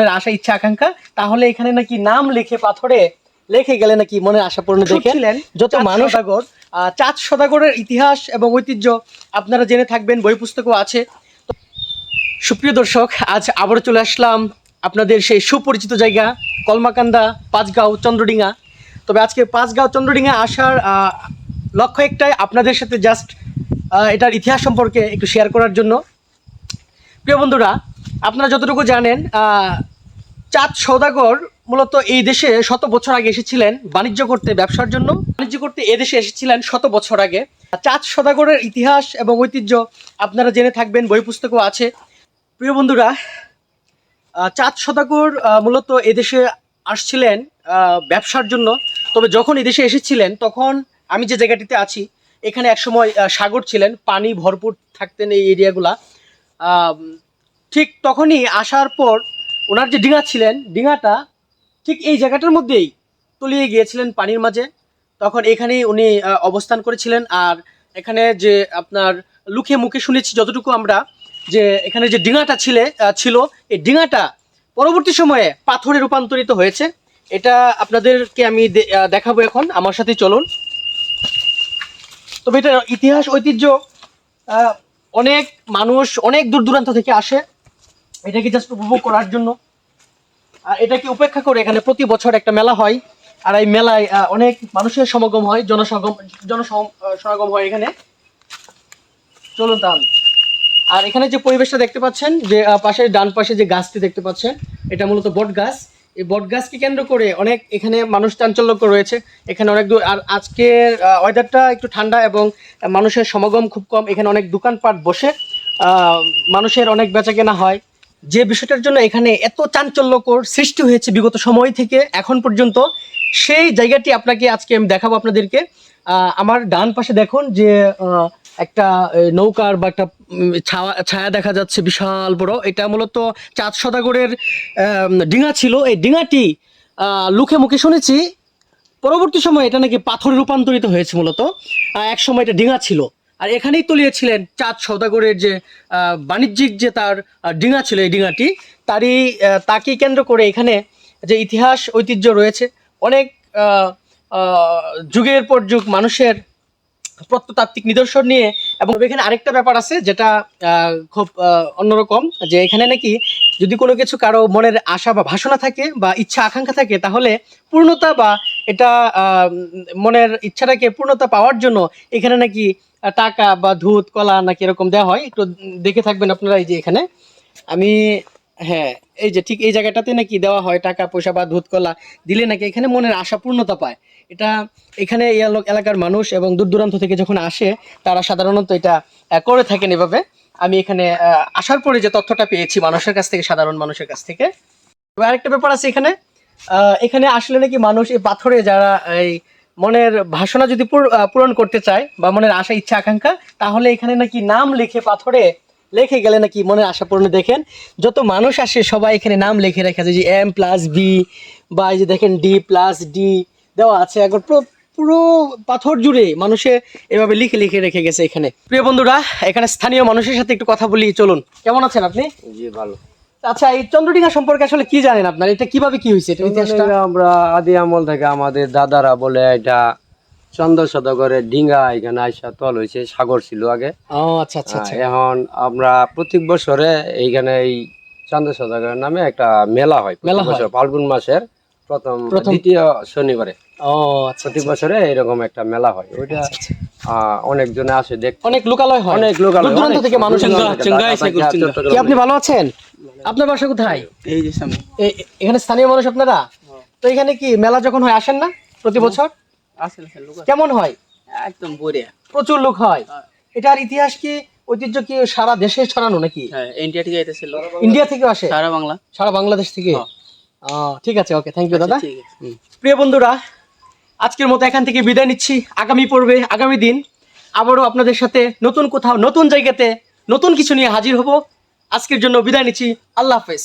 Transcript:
মনের আশা ইচ্ছা আকাঙ্ক্ষা তাহলে এখানে নাকি নাম লিখে পাথরে লেখে গেলে নাকি মনের আশা পূর্ণ দেখেন। যত মানুষ সদাগর। আহ, চাঁদ সদাগরের ইতিহাস এবং ঐতিহ্য আপনারা জেনে থাকবেন বই পুস্তকও আছে। সুপ্রিয় দর্শক আজ আবারও চলে আসলাম আপনাদের সেই সুপরিচিত জায়গা কলমাকান্দা পাঁচগাঁও চন্দ্রডিঙা তবে আজকে পাঁচগাঁও চন্দ্রডিঙা আসার আহ, লক্ষ্য একটাই আপনাদের সাথে জাস্ট এটার ইতিহাস সম্পর্কে একটু শেয়ার করার জন্য। প্রিয় বন্ধুরা আপনারা যতটুকু জানেন আহ, চাঁদ সৌদাগর মূলত এই দেশে শত বছর আগে এসেছিলেন বাণিজ্য করতে, ব্যবসার জন্য। বাণিজ্য করতে এ দেশে এসেছিলেন শত বছর আগে। চাঁদ সৌদাগরের ইতিহাস এবং ঐতিহ্য আপনারা জেনে থাকবেন বই পুস্তকও আছে। প্রিয় বন্ধুরা চাঁদ সদাগর মূলত এদেশে আসছিলেন ব্যবসার জন্য। তবে যখন এদেশে এসেছিলেন, তখন আমি যে জায়গাটিতে আছি, এখানে একসময় সাগর ছিলেন, পানি ভরপুর থাকতেন এই এরিয়াগুলা। ঠিক তখনই আসার পর ওনার যে ডিঙা ছিলেন, ডিঙাটা ঠিক এই জায়গাটার মধ্যেই তলিয়ে গিয়েছিলেন পানির মাঝে। তখন এখানেই উনি অবস্থান করেছিলেন। আর এখানে যে আপনার লুকে মুখে শুনেছি যতটুকু আমরা, যে এখানে যে ডিঙাটা ছিলে ছিল, এই ডিঙাটা পরবর্তী সময়ে পাথরে রূপান্তরিত হয়েছে। এটা আপনাদেরকে আমি দেখাবো এখন। আমার সাথে চলুন। তবে এটা ইতিহাস, ঐতিহ্য অনেক মানুষ অনেক দূর দূরান্ত থেকে আসে। এটাকে জাস্ট উপভোগ করার জন্য। আর এটাকে উপেক্ষা করে এখানে প্রতি বছর একটা মেলা হয়। আর এই মেলায় অনেক মানুষের সমাগম হয়, জনসমাগম জনসমাগম হয় এখানে। চলুন তাহলে। আর এখানে যে পরিবেশটা দেখতে পাচ্ছেন, যে পাশে ডান পাশে যে গাছটি দেখতে পাচ্ছেন, এটা মূলত বট গাছ এই বট গাছকে কেন্দ্র করে অনেক এখানে মানুষ চাঞ্চল্যকর রয়েছে। এখানে অনেক দূর, আর আজকের ওয়েদারটা একটু ঠান্ডা এবং মানুষের সমাগম খুব কম। এখানে অনেক দোকানপাট বসে মানুষের অনেক বেচা কেনা হয়। যে বিষয়টার জন্য এখানে এত চাঞ্চল্যকর সৃষ্টি হয়েছে বিগত সময় থেকে, এখন পর্যন্ত, সেই জায়গাটি আপনাকে আজকে আমি দেখাবো আপনাদেরকে। আমার ডান পাশে দেখুন যে একটা নৌকার বা একটা ছায়া ছায়া দেখা যাচ্ছে, বিশাল বড়। এটা মূলত চাঁদ সদাগরের ডিঙা ছিল। এই ডিঙাটি লুকে মুখে শুনেছি, পরবর্তী সময়ে এটা নাকি পাথরে রূপান্তরিত হয়েছে মূলত। এক সময় এটা ডিঙা ছিল। আর এখানেই তলিয়েছিলেন চাঁদ সৌদাগরের যে বাণিজ্যিক যে তার ডিঙা ছিল এই ডিঙাটি তারই আহ, তাকে কেন্দ্র করে এখানে যে ইতিহাস ঐতিহ্য রয়েছে অনেক যুগের পর যুগ মানুষের প্রত্নতাত্ত্বিক নিদর্শন নিয়ে এবং এখানে আরেকটা ব্যাপার আছে যেটা খুব অন্যরকম যে এখানে নাকি যদি কোনো কিছু কারও মনের আশা বা ভাষণা থাকে বা ইচ্ছা আকাঙ্ক্ষা থাকে তাহলে পূর্ণতা বা এটা মনের ইচ্ছাটাকে পূর্ণতা পাওয়ার জন্য এখানে নাকি টাকা বা ধুত কলা নাকি এরকম দেওয়া হয়, একটু দেখে থাকবেন আপনারা এই যে এখানে। আমি হ্যাঁ এই যে ঠিক এই জায়গাটাতে নাকি দেওয়া হয় টাকা, পয়সা বা ধুত কলা, দিলে নাকি এখানে মনের আশা পূর্ণতা পায়। এটা এখানে এলাকার মানুষ এবং দূর দূরান্ত থেকে যখন আসে, তারা সাধারণত এটা করে থাকেন এভাবে। আমি এখানে আসার পরে যে তথ্যটা পেয়েছি মানুষের কাছ থেকে, সাধারণ মানুষের কাছ থেকে। আরেকটা ব্যাপার আছে এখানে। এখানে আসলে নাকি মানুষ এই পাথরে যারা এই মনের ভাষণা যদি পূরণ করতে চায় বা মনের আশা, ইচ্ছা, আকাঙ্ক্ষা, তাহলে এখানে নাকি নাম লিখে পাথরে লিখে গেলে নাকি মনের আশা পূরণ দেখেন। যত মানুষ আসে, সবাই এখানে নাম লিখে রেখে আছে যে এম প্লাস বি বা এই যে দেখেন ডি প্লাস ডি দেওয়া আছে। একবার পুরো পুরো পাথর জুড়ে মানুষে এভাবে লিখে লিখে রেখে গেছে এখানে। প্রিয় বন্ধুরা, এখানে স্থানীয় মানুষের সাথে একটু কথা বলি, চলুন। কেমন আছেন আপনি? জি, ভালো। আচ্ছা এই চন্দ্রডিঙা সম্পর্কে আসলে কি জানেন আপনার? এটা কীভাবে কি হয়েছে? এটা ইতিহাসটা? আমরা আদি আমল থেকে আমাদের দাদারা বলে এটা চন্দ্র সদগরের ডিঙ্গা এখানে আইসা তল হয়েছে সাগর ছিল আগে। ও আচ্ছা আচ্ছা আচ্ছা। এখন আমরা প্রত্যেক বছরে এইখানে এই চন্দ্র সদগরের নামে একটা মেলা হয়। প্রত্যেক মেলা হয়? বছর ফাল্গুন মাসের প্রথম প্রথম- দ্বিতীয় শনিবারে। ও আচ্ছা প্রত্যেক বছরে এরকম একটা মেলা হয়। ওইটা আচ্ছা। আহ, অনেকজনে আসে দেখ অনেক লোকালয় হয়। অনেক লোক দূর দূরান্ত থেকে মানুষ আসে। কি আপনি ভালো আছেন? আপনার বাসা কোথায়? এই যে সামনে। এখানে স্থানীয় মানুষ আপনারা? তো এখানে কি মেলা যখন হয় আসেন না প্রতি বছর? আসেন কেমন হয়? একদম বড়িয়া। প্রচুর লোক হয়। এটার ইতিহাস কি ঐতিহ্য কি সারা দেশে ছড়ানো নাকি? হ্যাঁ ইন্ডিয়া থেকে লোক ইন্ডিয়া থেকে আসে? সারা বাংলা। সারা বাংলাদেশ থেকে? হ্যাঁ। ঠিক আছে ওকে থ্যাংক ইউ দাদা। প্রিয় বন্ধুরা আজকের মতো এখান থেকে বিদায় নিচ্ছি। আগামী পর্বে আগামী দিন আবারও আপনাদের সাথে নতুন কোথাও নতুন জায়গাতে নতুন কিছু নিয়ে হাজির হব। আজকের জন্য বিদায় নিচ্ছি। আল্লাহ হাফেজ।